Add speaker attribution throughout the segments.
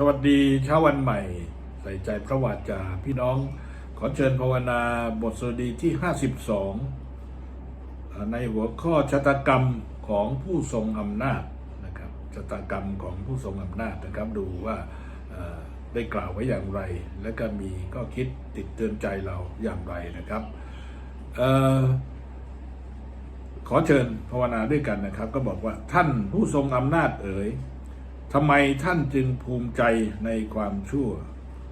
Speaker 1: สวัสดีเช้าวันใหม่ ใส่ใจพระวาจาพี่น้องขอเชิญภาวนาบทสวดีที่ 52 ในหัวข้อชะตากรรมของผู้ทรงอำนาจนะครับชะตากรรมของผู้ทรงอำนาจนะครับดูว่าได้กล่าวไว้อย่างไร และก็มีก็คิดติดเตือนใจเราอย่างไรนะครับออขอเชิญภาวนาด้วยกันนะครับ ก็บอกว่าท่านผู้ทรงอำนาจเอ๋ย ทำไมท่านจึงภูมิใจในความชั่ว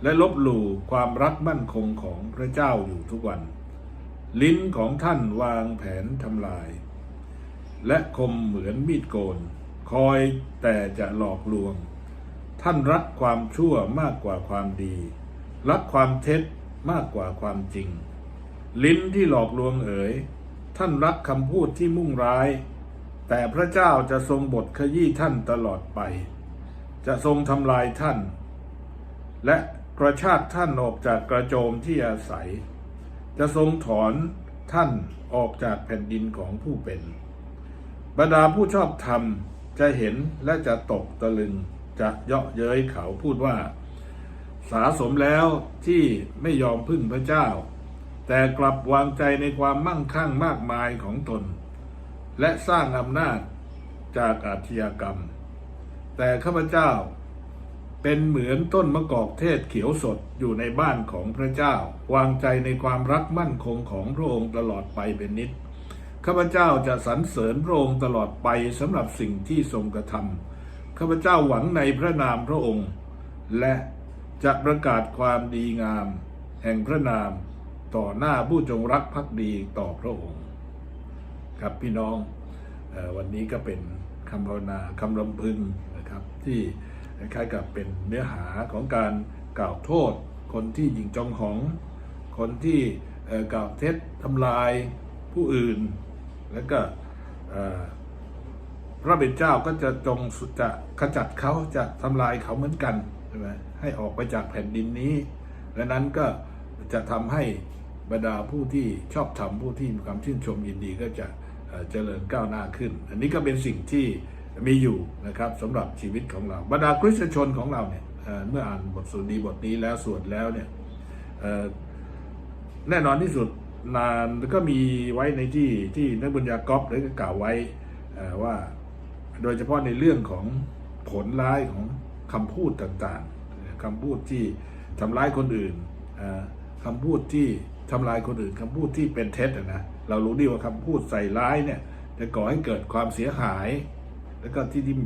Speaker 1: และลบหลู่ความรักมั่นคงของพระเจ้าอยู่ทุกวัน ลิ้นของท่านวางแผนทำลาย และคมเหมือนมีดโกน คอยแต่จะหลอกลวง ท่านรักความชั่วมากกว่าความดี รักความเท็จมากกว่าความจริง ลิ้นที่หลอกลวงเอ๋ยท่านรักคำพูดที่มุ่งร้าย แต่พระเจ้าจะทรงบทขยี้ท่านตลอดไป จะทรงทำลายท่าน และกระชากท่านออกจากกระโจมที่อาศัย จะทรงถอนท่านออกจากแผ่นดินของผู้เป็น บรรดาผู้ชอบธรรมจะเห็นและจะตกตะลึงจะเยาะเย้ยเขาพูดว่า สาสมแล้วที่ไม่ยอมพึ่งพระเจ้า แต่กลับวางใจในความมั่งคั่งมากมายของตน และสร้างอำนาจจากอาชญากรรม แต่ข้าพเจ้า เป็นเหมือนต้นมะกอกเทศเขียวสดอยู่ในบ้านของพระเจ้า วางใจในความรักมั่นคงของพระองค์ตลอดไปเป็นนิดข้าพเจ้าจะสรรเสริญพระองค์ตลอดไปสำหรับสิ่งที่ทรงกระทำข้าพเจ้าหวังในพระนามพระองค์ และจะประกาศความดีงาม แห่งพระนามต่อหน้าผู้จงรักภักดีต่อพระองค์ ครับพี่น้องวันนี้ก็เป็นคำภาวนาคำรำพึง นะครับที่คล้ายกับเป็นเนื้อหาของการกล่าวโทษ คนที่ยิงจองหอง คนที่กล่าวเท็จทำลายผู้อื่น แล้วก็พระเป็นเจ้าก็จะจงจะขจัดเขาจะทำลายเขาเหมือนกันใช่ไหมให้ออกไปจากแผ่นดินนี้ และนั้นก็จะทำให้บรรดาผู้ที่ชอบธรรมผู้ที่มีความชื่นชมยินดีก็จะเจริญก้าวหน้าขึ้น อันนี้ก็เป็นสิ่งที่ มีอยู่นะครับสำหรับชีวิตของเราบรรดาคริสตชนของเราเนี่ยเเมื่ออ่านบทสุดีบทนี้แล้วสวดแล้วเนี่ยแน่นอนที่สุดนานก็มีไว้ในที่ที่นักบุญญากอบได้กล่าวไว้ว่าโดยเฉพาะในเรื่องของผลร้ายของคำพูดต่างๆคำพูดที่ทำร้ายคนอื่นคำพูดที่ทำลายคนอื่นคำพูดที่เป็นเท็จนะเรารู้ดีว่าคำพูดใส่ร้ายเนี่ยจะก่อให้เกิดความเสียหาย แล้วก็ที่ที่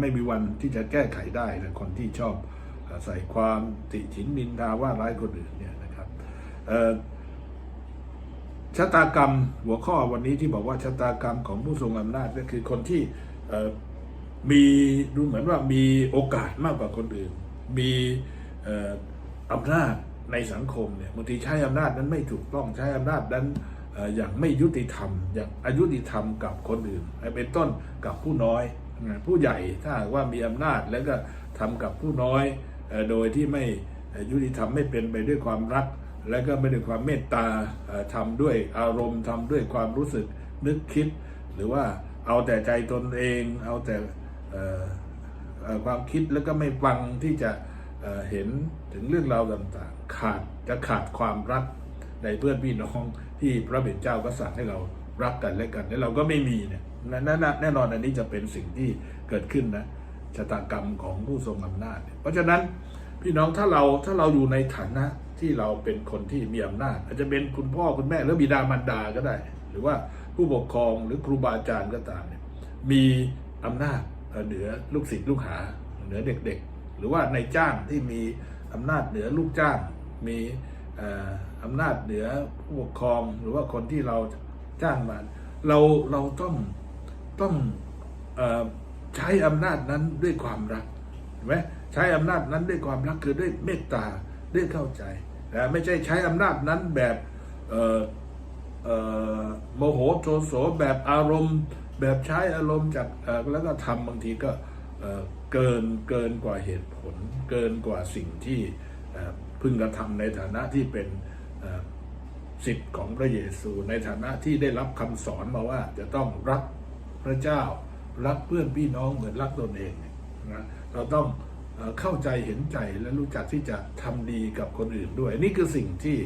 Speaker 1: ไม่มีวันที่จะแก้ไขได้นะคนที่ชอบใส่ความติฉินนินทาว่าร้ายคนอื่นเนี่ยนะครับชะตากรรมหัวข้อวันนี้ที่บอกว่าชะตากรรมของผู้ทรงอำนาจก็คือคนที่มีดูเหมือนว่ามีโอกาสมากกว่าคนอื่น มีอำนาจในสังคมเนี่ยบางทีใช้อำนาจนั้นไม่ถูกต้องใช้อำนาจนั้น อย่างไม่ยุติธรรม อย่างอายุติธรรมกับคนอื่นเป็นต้นกับผู้น้อย ผู้ใหญ่ถ้าว่ามีอำนาจแล้วก็ทำกับผู้น้อย โดยที่ไม่ยุติธรรมไม่เป็นไปด้วยความรัก และก็ไม่ด้วยความเมตตาเอ่อทำด้วยอารมณ์ทำด้วยความรู้สึกนึกคิด หรือว่าเอาแต่ใจตนเอง เอาแต่ความคิดแล้วก็ไม่ฟังที่จะเห็นถึงเรื่องราวต่างๆ ขาดจะขาดความรัก ในเพื่อนพี่น้องที่พระเบญเจ้าก็สั่งให้เรารักกันและกันและเราก็ไม่มีเนี่ยแน่นแน่นอนอันนี้จะเป็นสิ่งที่เกิดขึ้นนะชะตากรรมของผู้ทรงอำนาจ เพราะฉะนั้นพี่น้องถ้าเราถ้าเราอยู่ในฐานะที่เราเป็นคนที่มีอำนาจ อาจจะเป็นคุณพ่อคุณแม่หรือบิดามารดาก็ได้ หรือว่าผู้ปกครองหรือครูบาอาจารย์ก็ตามเนี่ยมีอำนาจเหนือลูกศิษย์ลูกหาเหนือเด็กๆ หรือว่าในจ้างที่มีอำนาจเหนือลูกจ้างมี อำนาจเหนือผู้ปกครองหรือว่าคนที่เราจ้างมาเราเราต้องต้องอใช้อำนาจนั้นด้วยความรักเห็นไหมใช้อำนาจนั้นด้วยความรักคือด้วยเมตตาด้วยเข้าใจแต่ไม่ใช่ใช้อำนาจนั้นแบบโมโหโทโสแบบอารมณ์แบบใช้อารมณ์จากแล้วก็ทำบางทีก็เกินเกินกว่าเหตุผล เกินกว่าสิ่งที่ พึงกระทำในฐานะที่เป็นสิทธิ์ของพระเยซู ในฐานะที่ได้รับคำสอนมาว่าจะต้องรักพระเจ้า รักเพื่อนพี่น้องเหมือนรักตนเองนะเราต้องเข้าใจเห็นใจและรู้จักที่จะทำดีกับคนอื่นด้วย นี่คือสิ่งที่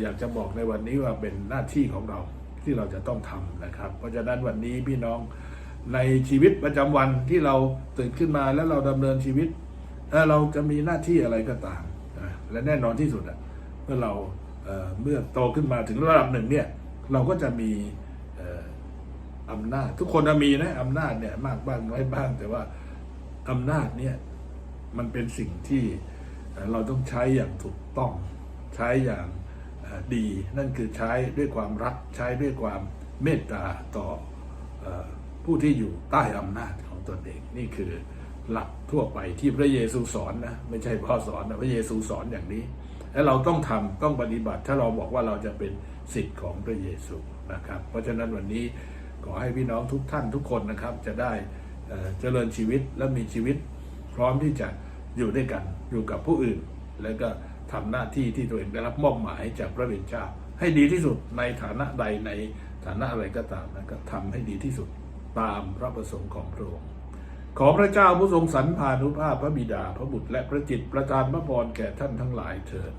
Speaker 1: อยากจะบอกในวันนี้ว่าเป็นหน้าที่ของเราที่เราจะต้องทำนะครับ เพราะฉะนั้นวันนี้พี่น้องในชีวิตประจำวันที่เราตื่นขึ้นมาแล้วเราดำเนินชีวิตเอ่อเราจะมีหน้าที่อะไรก็ตาม และแน่นอนที่สุดอะเมื่อเราเมื่อโตขึ้นมาถึงระดับหนึ่งเนี่ยเราก็จะมีอำนาจ ทุกคนมีนะอำนาจเนี่ยมากบ้างน้อยบ้าง แต่ว่าอำนาจเนี่ยมันเป็นสิ่งที่เราต้องใช้อย่างถูกต้องใช้อย่างดี นั่นคือใช้ด้วยความรักใช้ด้วยความเมตตาต่ออผู้ที่อยู่ใต้อำนาจของตนเองนี่คือ หลักทั่วไปที่พระเยซูสอนนะไม่ใช่พ่อสอนนะพระเยซูสอนอย่างนี้ และเราต้องทำต้องปฏิบัติ ถ้าเราบอกว่าเราจะเป็นสิทธิ์ของพระเยซูนะครับ เพราะฉะนั้นวันนี้ขอให้พี่น้องทุกท่านทุกคนนะครับ จะได้เจริญชีวิตและมีชีวิต พร้อมที่จะอยู่ด้วยกันอยู่กับผู้อื่น แล้วก็ทำหน้าที่ที่ตัวเองได้รับมอบหมายจากพระเวรเจ้าให้ดีที่สุดในฐานะใดในฐานะอะไรก็ตามนะก็ทำให้ดีที่สุดตามพระประสงค์ของพระองค์ ขอพระเจ้าผู้ทรงสรรพานุภาพพระบิดาพระบุตรและพระจิตประทานพระพรแก่ท่านทั้งหลายเถิด